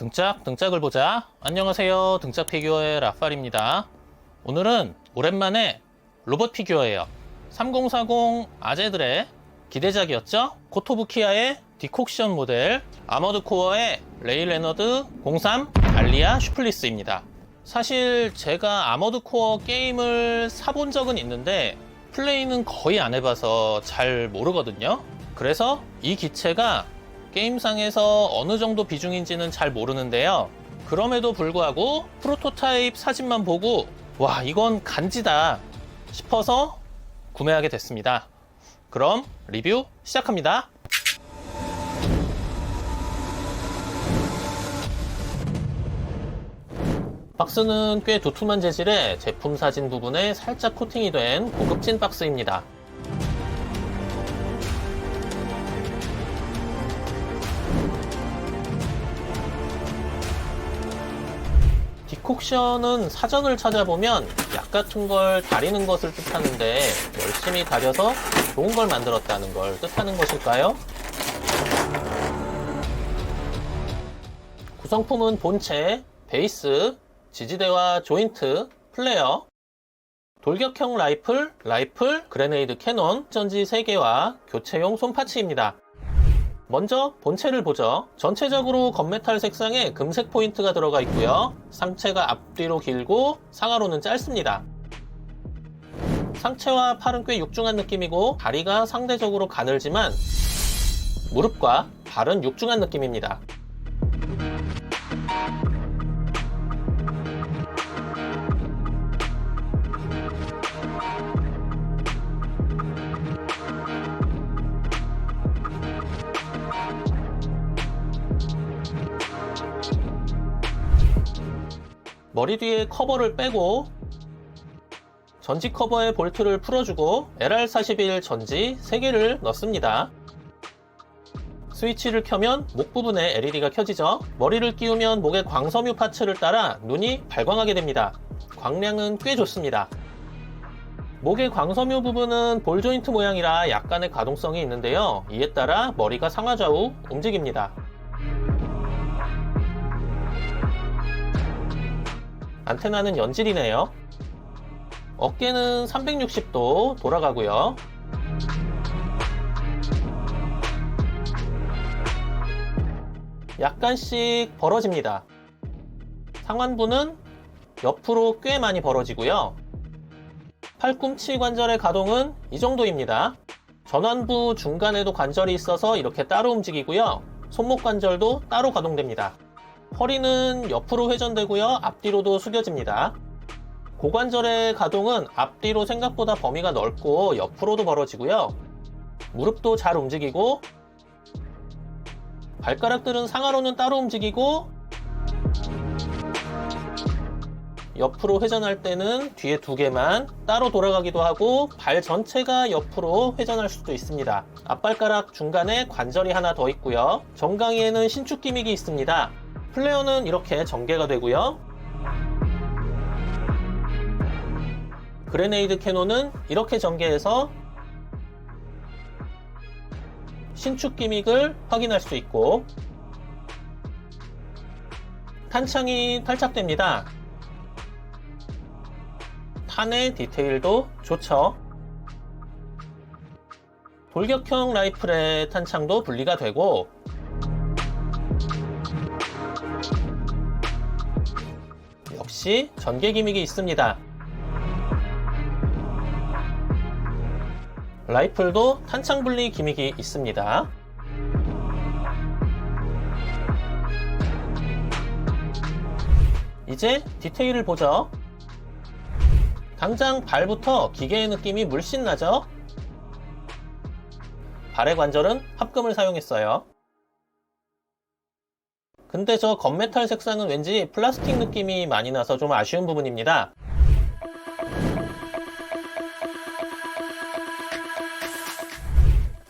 등짝 등짝을 보자. 안녕하세요. 등짝 피규어의 라팔입니다. 오늘은 오랜만에 로봇 피규어예요. 3040 아재들의 기대작이었죠? 코토부키아의 디콕션 모델 아머드 코어의 레이 레너드 03 알리아 슈플리스입니다. 사실 제가 아머드 코어 게임을 사본 적은 있는데 플레이는 거의 안 해봐서 잘 모르거든요. 그래서 이 기체가 게임상에서 어느 정도 비중인지는 잘 모르는데요. 그럼에도 불구하고 프로토타입 사진만 보고 와 이건 간지다 싶어서 구매하게 됐습니다. 그럼 리뷰 시작합니다. 박스는 꽤 두툼한 재질의 제품 사진 부분에 살짝 코팅이 된 고급진 박스입니다. 디콕션은 사전을 찾아보면 약 같은 걸 다리는 것을 뜻하는데 열심히 다려서 좋은 걸 만들었다는 걸 뜻하는 것일까요? 구성품은 본체, 베이스, 지지대와 조인트, 플레어, 돌격형 라이플, 라이플, 그레네이드 캐논, 전지 3개와 교체용 손파츠입니다. 먼저 본체를 보죠. 전체적으로 건메탈 색상에 금색 포인트가 들어가 있고요. 상체가 앞뒤로 길고 상하로는 짧습니다. 상체와 팔은 꽤 육중한 느낌이고 다리가 상대적으로 가늘지만 무릎과 발은 육중한 느낌입니다. 머리 뒤에 커버를 빼고 전지 커버의 볼트를 풀어주고 LR41 전지 3개를 넣습니다. 스위치를 켜면 목 부분에 LED가 켜지죠. 머리를 끼우면 목의 광섬유 파츠를 따라 눈이 발광하게 됩니다. 광량은 꽤 좋습니다. 목의 광섬유 부분은 볼 조인트 모양이라 약간의 가동성이 있는데요. 이에 따라 머리가 상하좌우 움직입니다. 안테나는 연질이네요. 어깨는 360도 돌아가고요. 약간씩 벌어집니다. 상완부는 옆으로 꽤 많이 벌어지고요. 팔꿈치 관절의 가동은 이 정도입니다. 전완부 중간에도 관절이 있어서 이렇게 따로 움직이고요. 손목 관절도 따로 가동됩니다. 허리는 옆으로 회전되고요. 앞뒤로도 숙여집니다. 고관절의 가동은 앞뒤로 생각보다 범위가 넓고 옆으로도 벌어지고요. 무릎도 잘 움직이고 발가락들은 상하로는 따로 움직이고 옆으로 회전할 때는 뒤에 두 개만 따로 돌아가기도 하고 발 전체가 옆으로 회전할 수도 있습니다. 앞발가락 중간에 관절이 하나 더 있고요. 정강이에는 신축 기믹이 있습니다. 플레어는 이렇게 전개가 되고요. 그레네이드 캐논은 이렇게 전개해서 신축 기믹을 확인할 수 있고 탄창이 탈착됩니다. 탄의 디테일도 좋죠. 돌격형 라이플의 탄창도 분리가 되고 역시 전개 기믹이 있습니다. 라이플도 탄창 분리 기믹이 있습니다. 이제 디테일을 보죠. 당장 발부터 기계의 느낌이 물씬 나죠? 발의 관절은 합금을 사용했어요. 근데 저 건메탈 색상은 왠지 플라스틱 느낌이 많이 나서 좀 아쉬운 부분입니다.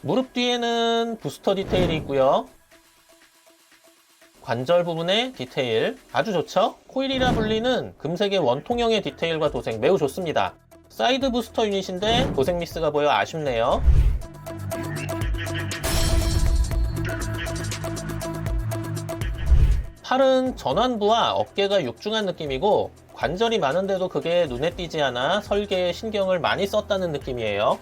무릎 뒤에는 부스터 디테일이 있고요. 관절 부분의 디테일 아주 좋죠? 코일이라 불리는 금색의 원통형의 디테일과 도색 매우 좋습니다. 사이드 부스터 유닛인데 도색 미스가 보여 아쉽네요. 팔은 전완부와 어깨가 육중한 느낌이고 관절이 많은데도 그게 눈에 띄지 않아 설계에 신경을 많이 썼다는 느낌이에요.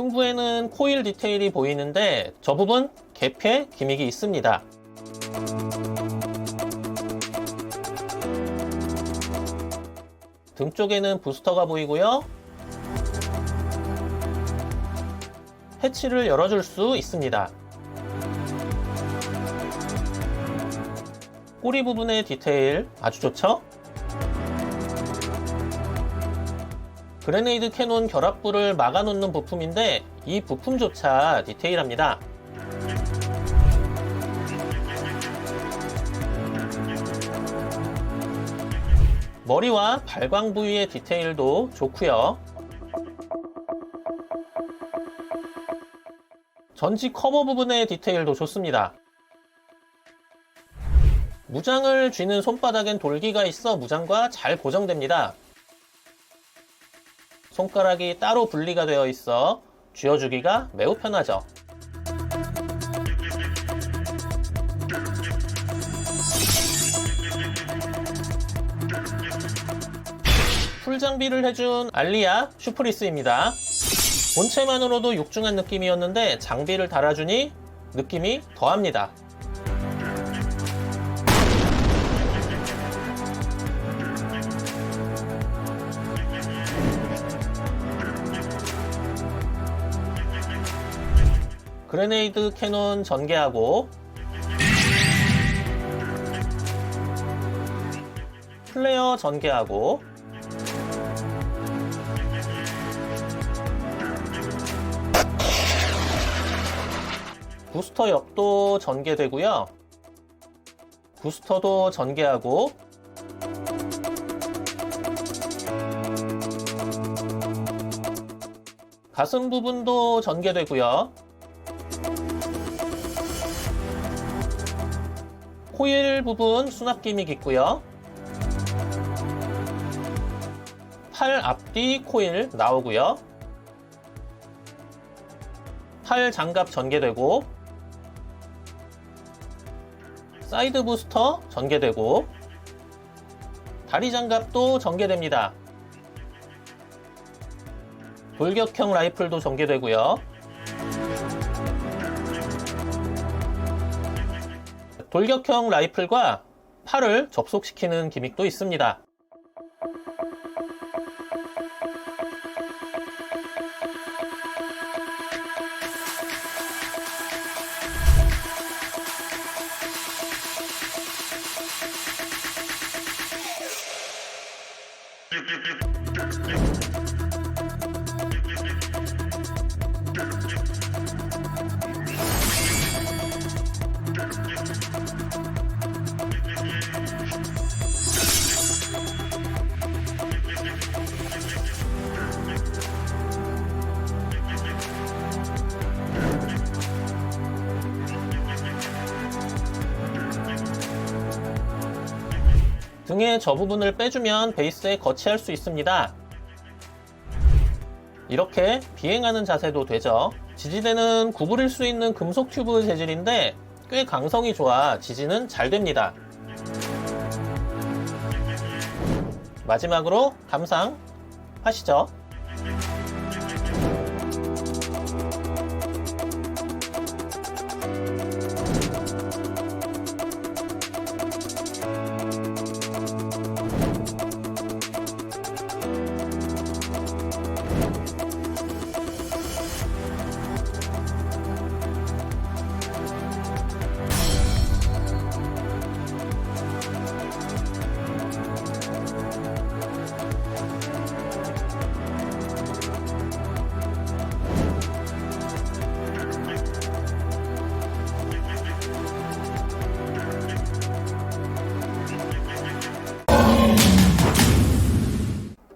흉부에는 코일 디테일이 보이는데 저 부분 개폐 기믹이 있습니다. 등 쪽에는 부스터가 보이고요. 해치를 열어줄 수 있습니다. 꼬리 부분의 디테일 아주 좋죠? 그레네이드 캐논 결합부를 막아놓는 부품인데 이 부품조차 디테일합니다. 머리와 발광 부위의 디테일도 좋고요. 전지 커버 부분의 디테일도 좋습니다. 무장을 쥐는 손바닥엔 돌기가 있어 무장과 잘 고정됩니다. 손가락이 따로 분리가 되어 있어 쥐어주기가 매우 편하죠. 풀 장비를 해준 알리아 슈프리스입니다. 본체만으로도 육중한 느낌이었는데 장비를 달아주니 느낌이 더합니다. 그레네이드 캐논 전개하고 플레어 전개하고 부스터 옆도 전개되고요. 부스터도 전개하고 가슴 부분도 전개되고요. 코일 부분 수납 기믹 있고요. 팔 앞뒤 코일 나오고요. 팔 장갑 전개되고 사이드 부스터 전개되고 다리 장갑도 전개됩니다. 돌격형 라이플도 전개되고요. 돌격형 라이플과 팔을 접속시키는 기믹도 있습니다. 등의 저 부분을 빼주면 베이스에 거치할 수 있습니다. 이렇게 비행하는 자세도 되죠. 지지대는 구부릴 수 있는 금속 튜브 재질인데 꽤 강성이 좋아 지지는 잘 됩니다. 마지막으로 감상 하시죠.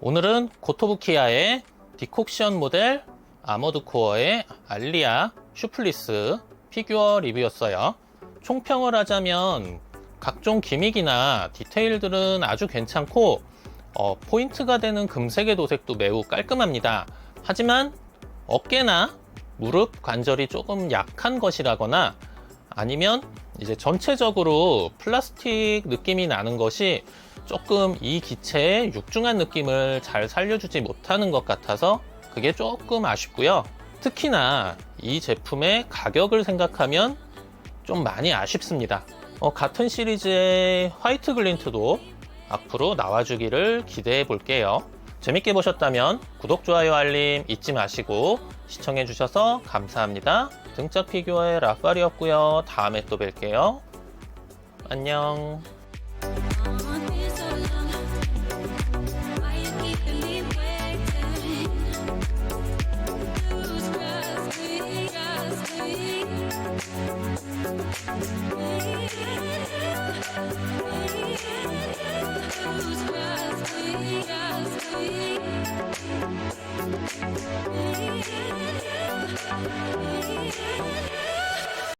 오늘은 고토부키아의 디콕션 모델 아머드 코어의 알리아 슈플리스 피규어 리뷰였어요. 총평을 하자면 각종 기믹이나 디테일들은 아주 괜찮고 어, 포인트가 되는 금색의 도색도 매우 깔끔합니다. 하지만 어깨나 무릎 관절이 조금 약한 것이라거나 아니면 이제 전체적으로 플라스틱 느낌이 나는 것이 조금 이 기체의 육중한 느낌을 잘 살려주지 못하는 것 같아서 그게 조금 아쉽고요. 특히나 이 제품의 가격을 생각하면 좀 많이 아쉽습니다. 어, 같은 시리즈의 화이트 글린트도 앞으로 나와주기를 기대해 볼게요. 재밌게 보셨다면 구독, 좋아요, 알림 잊지 마시고 시청해주셔서 감사합니다. 등짝 피규어의 라파리였고요. 다음에 또 뵐게요. 안녕.